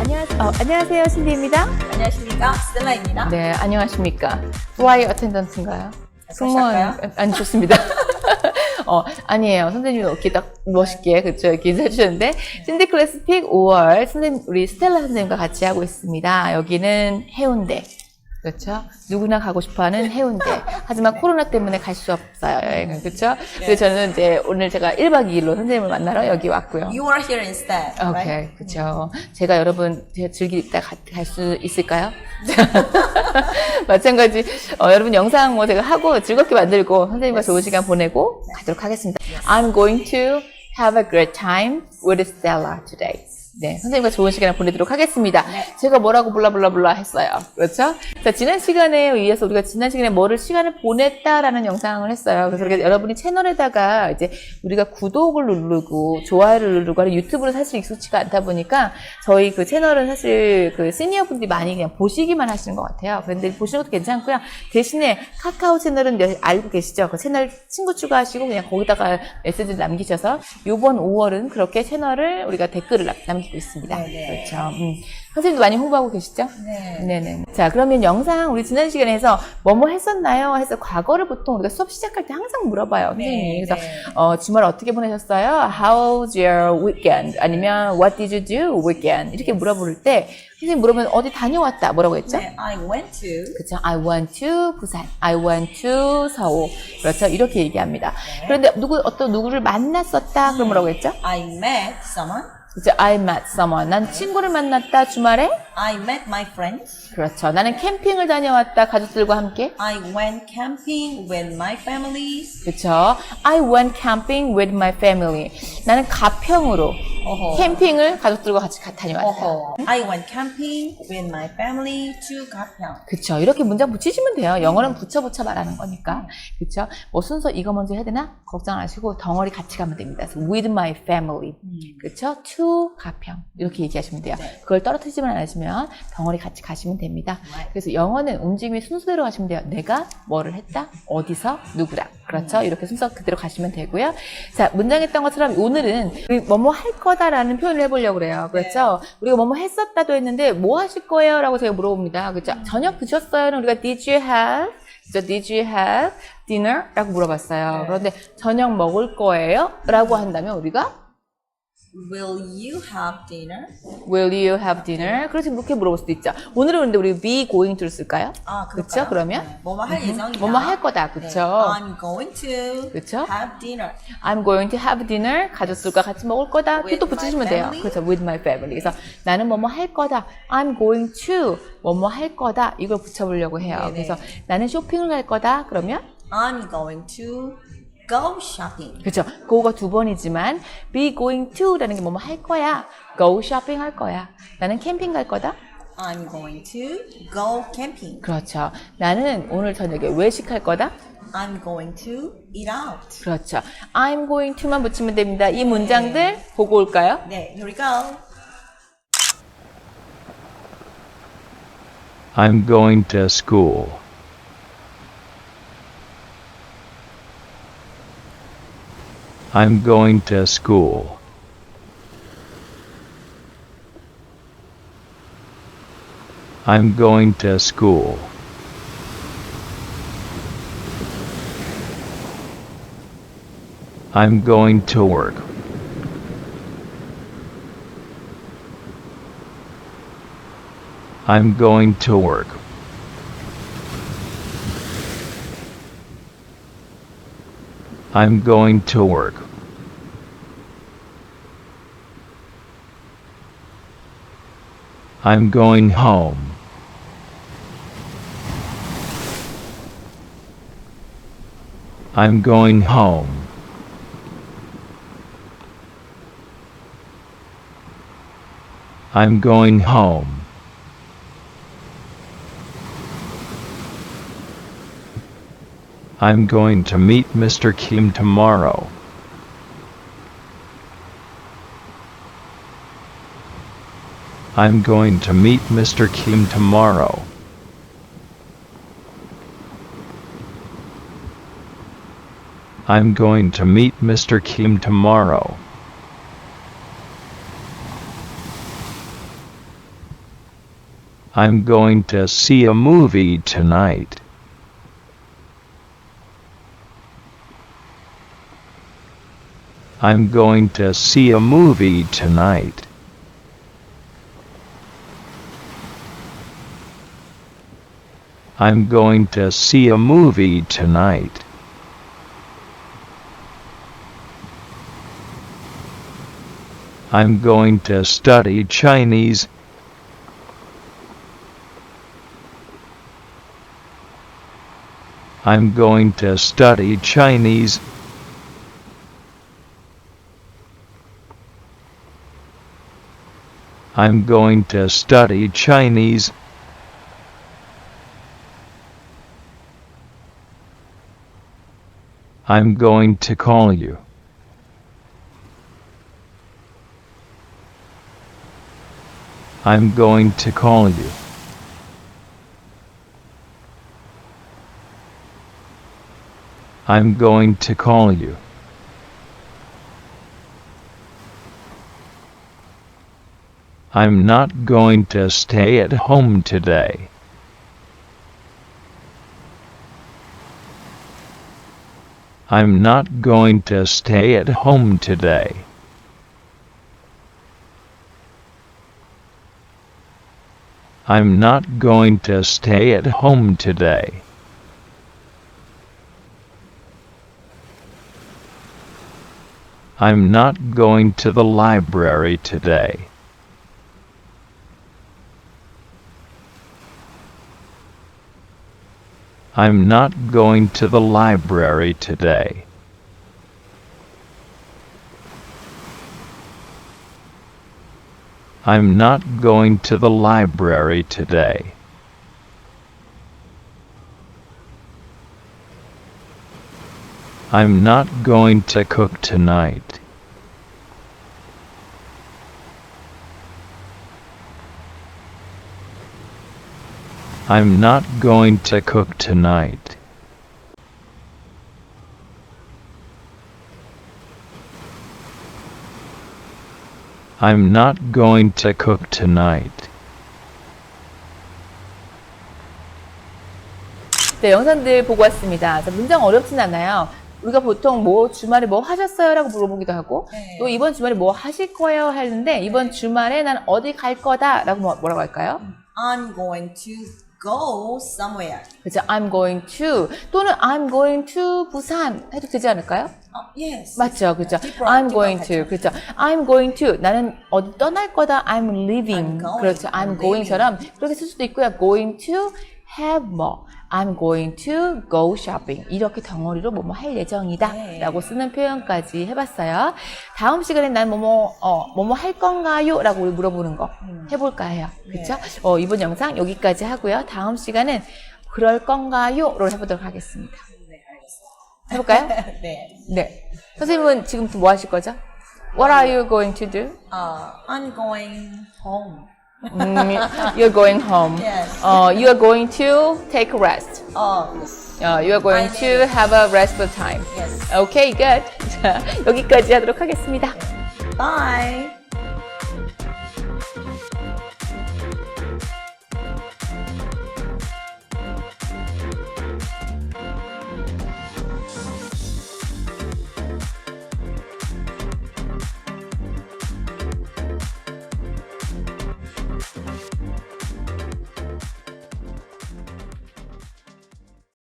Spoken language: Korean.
안녕하세요. 어, 안녕하세요. 신디입니다. 안녕하십니까 스텔라입니다. 네, 안녕하십니까. Fly Attendant인가요? 승무원. 아니, 좋습니다. 어, 아니에요. 선생님이 이렇게 딱 멋있게, 그쵸, 이렇게 인사해주셨는데, 신디 클래스 픽 5월, 선생님, 우리 스텔라 선생님과 같이 하고 있습니다. 여기는 해운대. 그렇죠? 누구나 가고 싶어하는 해운대. 하지만 코로나 때문에 갈 수 없어요, 여행은. 그렇죠? 그래서 저는 이제 오늘 제가 1박 2일로 선생님을 만나러 여기 왔고요. You are here instead, 오케이, right? 그쵸. 제가 여러분 제가 즐기다 갈 수 있을까요? 마찬가지, 어, 여러분 영상 뭐 제가 하고 즐겁게 만들고 선생님과 좋은 시간 보내고 가도록 하겠습니다. I'm going to have a great time with Stella today. 네, 선생님과 좋은 시간을 보내도록 하겠습니다. 제가 뭐라고 블라블라블라 했어요. 그렇죠? 자, 지난 시간에 의해서 우리가 지난 시간에 뭐를 시간을 보냈다라는 영상을 했어요. 그래서 우리가 여러분이 채널에다가 이제 우리가 구독을 누르고 좋아요를 누르고 하는 유튜브는 사실 익숙치가 않다 보니까 저희 그 채널은 사실 그 시니어 분들이 많이 그냥 보시기만 하시는 것 같아요. 그런데 보시는 것도 괜찮고요. 대신에 카카오 채널은 여- 알고 계시죠? 그 채널 친구 추가하시고 그냥 거기다가 메시지를 남기셔서 요번 5월은 그렇게 채널을 우리가 댓글을 남- 남기고 있습니다. 네네. 그렇죠. 음. 선생님도 많이 홍보하고 계시죠? 네. 네네. 자, 그러면 영상 우리 지난 시간에 해서 뭐뭐 했었나요? 해서 과거를 보통 우리가 수업 시작할 때 항상 물어봐요. 선생님이. 그래서 네. 어, 주말 어떻게 보내셨어요? How's your weekend? 아니면 What did you do weekend? 이렇게 물어볼 때 선생님 물어보면 어디 다녀왔다. 뭐라고 했죠? 네, I went to 그렇죠. I went to 부산. I went to 서울. 그렇죠. 이렇게 얘기합니다. 그런데 누구 어떤 누구를 만났었다. 그럼 뭐라고 했죠? I met someone. 그렇죠. I met someone. 난 친구를 만났다. 주말에. I met my friends. 그렇죠. 나는 캠핑을 다녀왔다. 가족들과 함께. I went camping with my family. 그렇죠. I went camping with my family. 나는 가평으로 어허. 캠핑을 가족들과 같이 가- 다녀왔다. 어허. I went camping with my family to 가평. 그쵸. 이렇게 문장 붙이시면 돼요. 영어는 붙여 붙여 말하는 거니까. 그쵸. 뭐 순서 이거 먼저 해야 되나? 걱정 안 하시고 덩어리 같이 가면 됩니다. 그래서 with my family. 그쵸. to 가평. 이렇게 얘기하시면 돼요. 네. 그걸 떨어뜨리지만 않으시면 덩어리 같이 가시면 됩니다. Right. 그래서 영어는 움직임이 순서대로 가시면 돼요. 내가 뭐를 했다? 어디서? 누구랑. 그렇죠. 이렇게 순서 그대로 가시면 되고요. 자, 문장 했던 것처럼 오늘은 우리 뭐뭐 할 거다라는 표현을 해보려고 그래요. 그렇죠. 우리가 뭐뭐 했었다도 했는데 뭐 하실 거예요? 라고 제가 물어봅니다. 그렇죠. 저녁 드셨어요?는 우리가 did you have? 그렇죠. did you have dinner? 라고 물어봤어요. 네. 그런데 저녁 먹을 거예요? 라고 한다면 우리가 Will you have dinner? will you have dinner? 그렇지 그렇게 물어볼 수도 있죠. 오늘은 근데 우리 be going to를 쓸까요? 아? 그럴까요? 그러면? 네. 뭐뭐 할 예정이다. 뭐뭐 할 거다. 네. 그쵸? I'm going to 그쵸? have dinner. I'm going to have dinner. 가족들과 같이 먹을 거다. With 또 붙이시면 돼요. 그렇죠. With my family. 그래서 나는 뭐뭐 할 거다. I'm going to 뭐뭐 할 거다. 이걸 붙여보려고 해요. 네네. 그래서 나는 쇼핑을 갈 거다. 그러면 I'm going to go shopping. 그렇죠. go가 두 번이지만 be going to라는 게 뭐뭐 할 거야. go shopping 할 거야. 나는 캠핑 갈 거다. I'm going to go camping. 그렇죠. 나는 오늘 저녁에 외식할 거다. I'm going to eat out. 그렇죠. I'm going to만 붙이면 됩니다. 이 문장들 보고 올까요? 네, here we go. I'm going to school. I'm going to school. I'm going to school. I'm going to work. I'm going to work. I'm going to work. I'm going home. I'm going home. I'm going home. I'm going to meet Mr. Kim tomorrow. I'm going to meet Mr. Kim tomorrow. I'm going to meet Mr. Kim tomorrow. I'm going to see a movie tonight. I'm going to see a movie tonight. I'm going to see a movie tonight. I'm going to study Chinese. I'm going to study Chinese. I'm going to study Chinese. I'm going to call you. I'm going to call you. I'm going to call you. I'm not going to stay at home today. I'm not going to stay at home today. I'm not going to stay at home today. I'm not going to the library today. I'm not going to the library today. I'm not going to the library today. I'm not going to cook tonight. I'm not going to cook tonight. I'm not going to cook tonight. 네, 영상들 보고 왔습니다. 자, 문장 어렵진 않아요. 우리가 보통 뭐 주말에 뭐 하셨어요? 라고 물어보기도 하고 네. 또 이번 주말에 뭐 하실 거예요? 하는데 이번 주말에 난 어디 갈 거다 라고 뭐- 뭐라고 할까요? I'm going to go somewhere. 그죠? I'm going to 또는 I'm going to 부산 해도 되지 않을까요? Oh, yes. 맞죠, 그죠? Different, I'm going to, different 그죠? I'm going to 나는 어디 떠날 거다. I'm leaving, I'm going, 그렇죠? I'm I'm going처럼 그렇게 쓸 수도 있고요. Going to have 뭐, I'm going to go shopping 이렇게 덩어리로 뭐뭐 할 네. 예정이다라고 쓰는 표현까지 해봤어요. 다음 시간에 난 뭐뭐 어 뭐뭐 할 건가요?라고 물어보는 거 해볼까 해요. 그렇죠? 어, 이번 영상 여기까지 하고요. 다음 시간은 그럴 건가요?로 해보도록 하겠습니다. 네. 해볼까요? 네. 네. 선생님은 지금 뭐 하실 거죠? What are you going to do? Uh, I'm going home. 음, you're going home. Yes. 어, you are going to take a rest. Oh, yes. 어, you are going I to have a restful time. Yes. Okay, good. 자, 여기까지 하도록 하겠습니다. Bye.